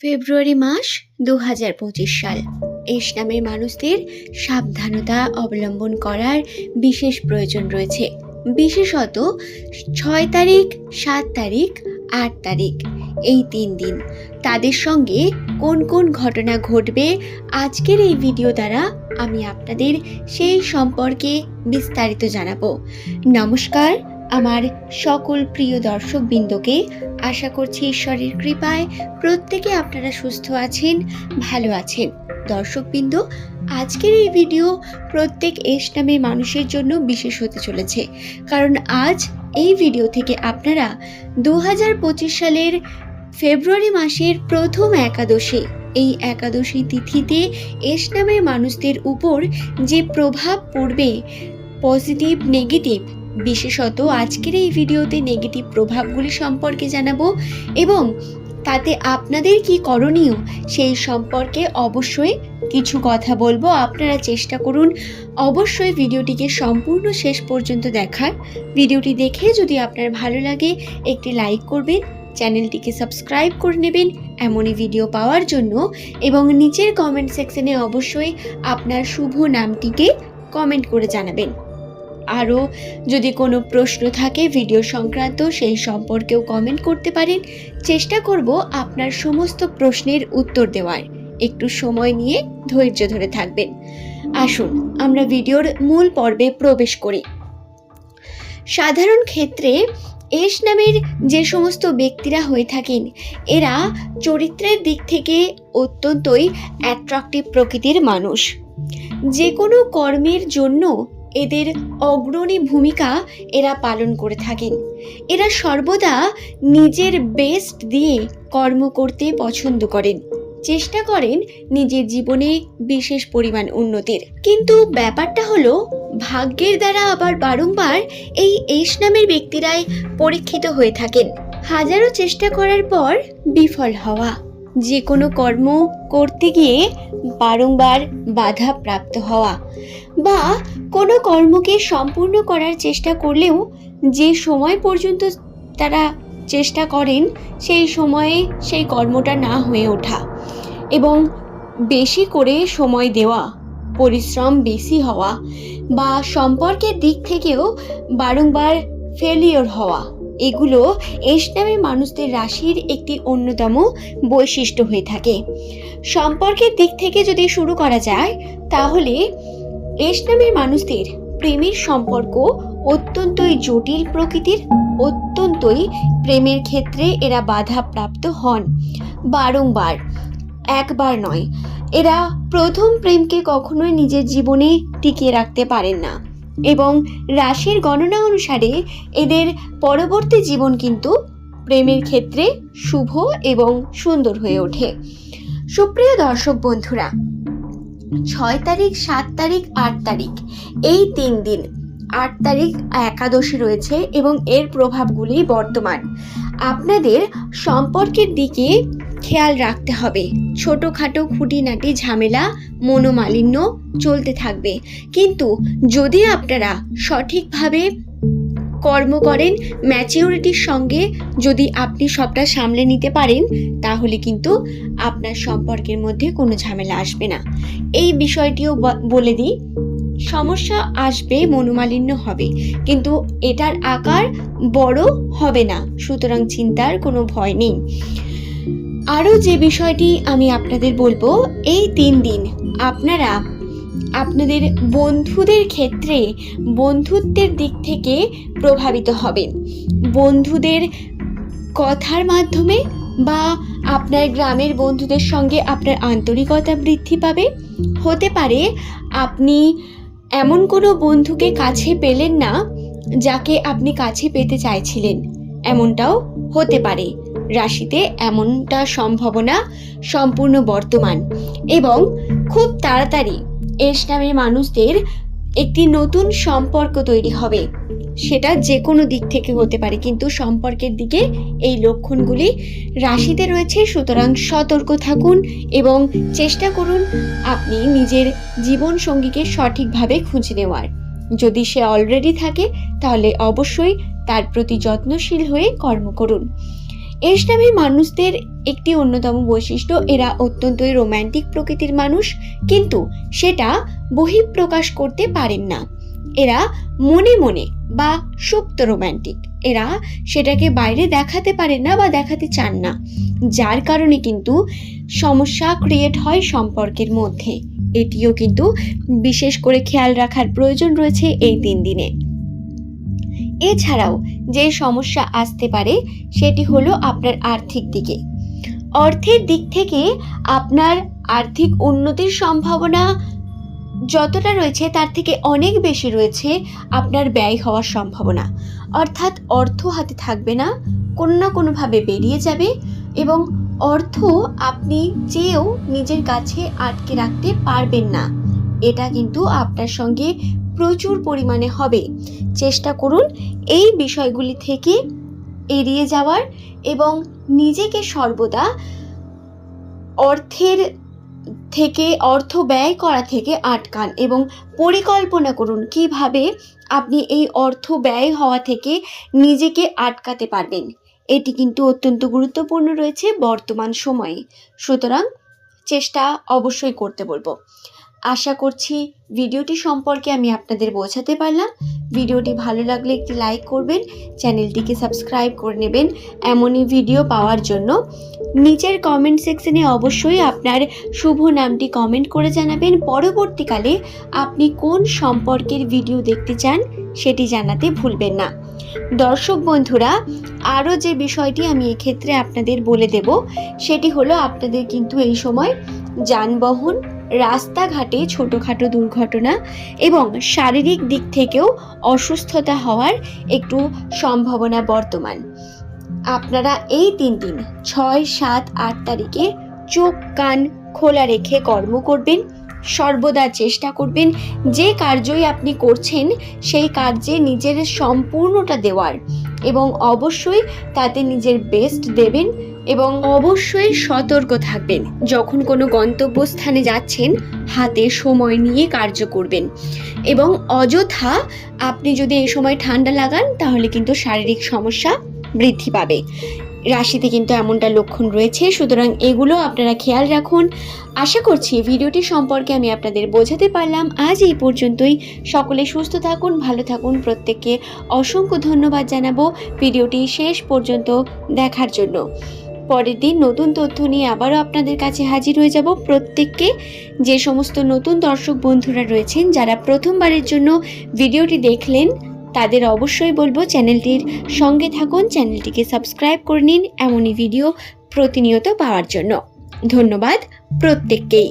ফেব্রুয়ারি মাস দু হাজার পঁচিশ সাল। এস নামের মানুষদের সাবধানতা অবলম্বন করার বিশেষ প্রয়োজন রয়েছে। বিশেষত ছয় তারিখ, সাত তারিখ, আট তারিখ এই তিন দিন। তাদের সঙ্গে কোন কোন ঘটনা ঘটবে আজকের এই ভিডিও দ্বারা আমি আপনাদের সেই সম্পর্কে বিস্তারিত জানাব। নমস্কার আমার সকল প্রিয় দর্শকবৃন্দকে আশা করছি ঈশ্বরের কৃপায় প্রত্যেকে আপনারা সুস্থ আছেন, ভালো আছেন। দর্শকবৃন্দ, আজকের এই ভিডিও প্রত্যেক এস নামে মানুষের জন্য বিশেষ হতে চলেছে। কারণ আজ এই ভিডিও থেকে আপনারা দু সালের ফেব্রুয়ারি মাসের প্রথম একাদশী, এই একাদশী তিথিতে এস নামের মানুষদের উপর যে প্রভাব পড়বে, পজিটিভ, নেগেটিভ বিশেষত আজকের এই ভিডিওতে নেগেটিভ প্রভাবগুলি সম্পর্কে জানাব এবং তাতে আপনাদের কি করণীয় সেই সম্পর্কে অবশ্যই কিছু কথা বলব। আপনারা চেষ্টা করুন অবশ্যই ভিডিওটিকে সম্পূর্ণ শেষ পর্যন্ত দেখার। ভিডিওটি দেখে যদি আপনার ভালো লাগে, একটি লাইক করবেন, চ্যানেলটিকে সাবস্ক্রাইব করে নেবেন এমনই ভিডিও পাওয়ার জন্য এবং নিচের কমেন্ট সেকশনে অবশ্যই আপনার শুভ নামটিকে কমেন্ট করে জানাবেন। আরও যদি কোনো প্রশ্ন থাকে ভিডিও সংক্রান্ত সেই সম্পর্কেও কমেন্ট করতে পারেন। চেষ্টা করব আপনার সমস্ত প্রশ্নের উত্তর দেওয়ার। একটু সময় নিয়ে ধৈর্য ধরে থাকবেন। আসুন, আমরা ভিডিওর মূল পর্বে প্রবেশ করি। সাধারণ ক্ষেত্রে এস নামের যে সমস্ত ব্যক্তিরা হয়ে থাকেন, এরা চরিত্রের দিক থেকে অত্যন্তই অ্যাট্রাকটিভ প্রকৃতির মানুষ। যে কোনো কর্মের জন্য এদের অগ্রণী ভূমিকা এরা পালন করে থাকেন। এরা সর্বদা নিজের বেস্ট দিয়ে কর্ম করতে পছন্দ করেন। চেষ্টা করেন নিজের জীবনে বিশেষ পরিমাণ উন্নতির। কিন্তু ব্যাপারটা হলো, ভাগ্যের দ্বারা আবার বারংবার এই এস নামের ব্যক্তিরাই পরীক্ষিত হয়ে থাকেন। হাজারো চেষ্টা করার পর বিফল হওয়া। যে কোনো কর্ম করতে গিয়ে বারংবার বাধা প্রাপ্ত হওয়া বা কোনো কর্মকে সম্পূর্ণ করার চেষ্টা করলেও যে সময় পর্যন্ত তারা চেষ্টা করেন, সেই সময়ে সেই কর্মটা না হয়ে ওঠা এবং বেশি করে সময় দেওয়া, পরিশ্রম বেশি হওয়া বা সম্পর্কের দিক থেকেও বারংবার ফেলিওর হওয়া। এগুলো এস নামে মানুষদের রাশির একটি অন্যতম বৈশিষ্ট্য হয়ে থাকে। সম্পর্কের দিক থেকে যদি শুরু করা যায়, তাহলে এস নামের মানুষদের প্রেমের সম্পর্ক অত্যন্তই জটিল প্রকৃতির, অত্যন্তই প্রেমের ক্ষেত্রে এরা বাধা প্রাপ্ত হন। বারংবার, একবার নয়, এরা প্রথম প্রেমকে কখনোই নিজের জীবনে টিকিয়ে রাখতে পারেন না। এবং রাশির গণনা অনুসারে এদের পরবর্তী জীবন কিন্তু প্রেমের ক্ষেত্রে শুভ এবং সুন্দর হয়ে ওঠে। সুপ্রিয় দর্শক বন্ধুরা, ছয় তারিখ, সাত তারিখ, আট তারিখ, এই তিন দিন, আট তারিখ একাদশী রয়েছে এবং এর প্রভাবগুলি বর্তমান। আপনাদের সম্পর্কের দিকে খেয়াল রাখতে হবে। ছোটোখাটো খুঁটিনাটি ঝামেলা, মনোমালিন্য চলতে থাকবে। কিন্তু যদি আপনারা সঠিকভাবে কর্ম করেন, ম্যাচিউরিটির সঙ্গে যদি আপনি সবটা সামলে নিতে পারেন, তাহলে কিন্তু আপনার সম্পর্কের মধ্যে কোনো ঝামেলা আসবে না। এই বিষয়টিও বলে দিই, সমস্যা আসবে, মনোমালিন্য হবে। কিন্তু এটার আকার বড় হবে না। সুতরাং চিন্তার কোনো ভয় নেই। আরও যে বিষয়টি আমি আপনাদের বলব, এই তিন দিন আপনারা আপনাদের বন্ধুদের ক্ষেত্রে বন্ধুত্বের দিক থেকে প্রভাবিত হবেন। বন্ধুদের কথার মাধ্যমে বা আপনার গ্রামের বন্ধুদের সঙ্গে আপনার আন্তরিকতা বৃদ্ধি পাবে। হতে পারে আপনি এমন কোনো বন্ধুকে কাছে পেলেন না, যাকে আপনি কাছে পেতে চাইছিলেন। এমনটাও হতে পারে। রাশিতে এমনটা সম্ভাবনা সম্পূর্ণ বর্তমান। এবং খুব তাড়াতাড়ি এস নামের মানুষদের একটি নতুন সম্পর্ক তৈরি হবে। সেটা যে কোনো দিক থেকে হতে পারে, কিন্তু সম্পর্কের দিকে এই লক্ষণগুলি রাশিতে রয়েছে। সুতরাং সতর্ক থাকুন এবং চেষ্টা করুন আপনি নিজের জীবন সঙ্গীকে সঠিকভাবে খুঁজে নেওয়ার। যদি সে অলরেডি থাকে, তাহলে অবশ্যই তার প্রতি যত্নশীল হয়ে কর্ম করুন। এস নামের মানুষদের একটি অন্যতম বৈশিষ্ট্য, এরা অত্যন্তই রোম্যান্টিক প্রকৃতির মানুষ, কিন্তু সেটা বহিঃপ্রকাশ করতে পারেন না। এরা মনে মনে বা সুপ্ত রোম্যান্টিক এরা সেটাকে বাইরে দেখাতে পারেন না বা দেখাতে চান না, যার কারণে কিন্তু সমস্যা ক্রিয়েট হয় সম্পর্কের মধ্যে। এটিও কিন্তু বিশেষ করে খেয়াল রাখার প্রয়োজন রয়েছে এই তিন দিনে। এছাড়াও যে সমস্যা আসতে পারে, সেটি হলো আপনার আর্থিক দিকে। অর্থের দিক থেকে আপনার আর্থিক উন্নতির সম্ভাবনা যতটা রয়েছে, তার থেকে অনেক বেশি রয়েছে আপনার ব্যয় হওয়ার সম্ভাবনা। অর্থাৎ অর্থ হাতে থাকবে না, কোনো না কোনোভাবে বেরিয়ে যাবে এবং অর্থ আপনি চেয়েও নিজের কাছে আটকে রাখতে পারবেন না। এটা কিন্তু আপনার সঙ্গে প্রচুর পরিমাণে হবে। চেষ্টা করুন এই বিষয়গুলি থেকে এড়িয়ে যাওয়ার এবং নিজেকে সর্বদা অর্থের থেকে, অর্থ ব্যয় করা থেকে আটকান এবং পরিকল্পনা করুন কীভাবে আপনি এই অর্থ ব্যয় হওয়া থেকে নিজেকে আটকাতে পারবেন। এটি কিন্তু অত্যন্ত গুরুত্বপূর্ণ রয়েছে বর্তমান সময়ে। সুতরাং চেষ্টা অবশ্যই করতে বলব। আশা করছি ভিডিওটি সম্পর্কে আমি আপনাদের বোঝাতে পারলাম। ভিডিওটি ভালো লাগলে একটি লাইক করবেন, চ্যানেলটিকে সাবস্ক্রাইব করে নেবেন এমনই ভিডিও পাওয়ার জন্য। নিচের কমেন্ট সেকশনে অবশ্যই আপনার শুভ নামটি কমেন্ট করে জানাবেন। পরবর্তীকালে আপনি কোন সম্পর্কের ভিডিও দেখতে চান সেটি জানাতে ভুলবেন না। দর্শক বন্ধুরা, আরও যে বিষয়টি আমি এক্ষেত্রে আপনাদের বলে দেব, সেটি হলো আপনাদের কিন্তু এই সময় যানবাহন রাস্তাঘাটে ছোটোখাটো দুর্ঘটনা এবং শারীরিক দিক থেকেও অসুস্থতা হওয়ার একটু সম্ভাবনা বর্তমান। আপনারা এই তিন দিন, ছয়, সাত, আট তারিখে চোখ, কান খোলা রেখে কর্ম করবেন, সর্বদা চেষ্টা করবেন যে কার্যই আপনি করছেন সেই কার্যে নিজের সম্পূর্ণটা দেওয়ার এবং অবশ্যই তাতে নিজের বেস্ট দেবেন। এবং অবশ্যই সতর্ক থাকবেন। যখন কোনো গন্তব্যস্থানে যাচ্ছেন, হাতে সময় নিয়ে কার্য করবেন। এবং অযথা আপনি যদি এই সময় ঠান্ডা লাগান, তাহলে কিন্তু শারীরিক সমস্যা বৃদ্ধি পাবে। রাশিতে কিন্তু এমনটা লক্ষণ রয়েছে, সুতরাং এগুলো আপনারা খেয়াল রাখুন। আশা করছি ভিডিওটি সম্পর্কে আমি আপনাদের বোঝাতে পারলাম। আজ এই পর্যন্তই। সকলে সুস্থ থাকুন, ভালো থাকুন। প্রত্যেককে অসংখ্য ধন্যবাদ জানাব। ভিডিওটি শেষ পর্যন্ত দেখার জন্য। পরের দিন নতুন তথ্য নিয়ে আবারও আপনাদের কাছে হাজির হয়ে যাব। প্রত্যেককে যে সমস্ত নতুন দর্শক বন্ধুরা রয়েছেন, যারা প্রথমবারের জন্য ভিডিওটি দেখলেন, তাদের অবশ্যই বলব চ্যানেলটির সঙ্গে থাকুন, চ্যানেলটিকে সাবস্ক্রাইব করে নিন, এমনই ভিডিও প্রতিনিয়ত পাওয়ার জন্য। ধন্যবাদ প্রত্যেককেই।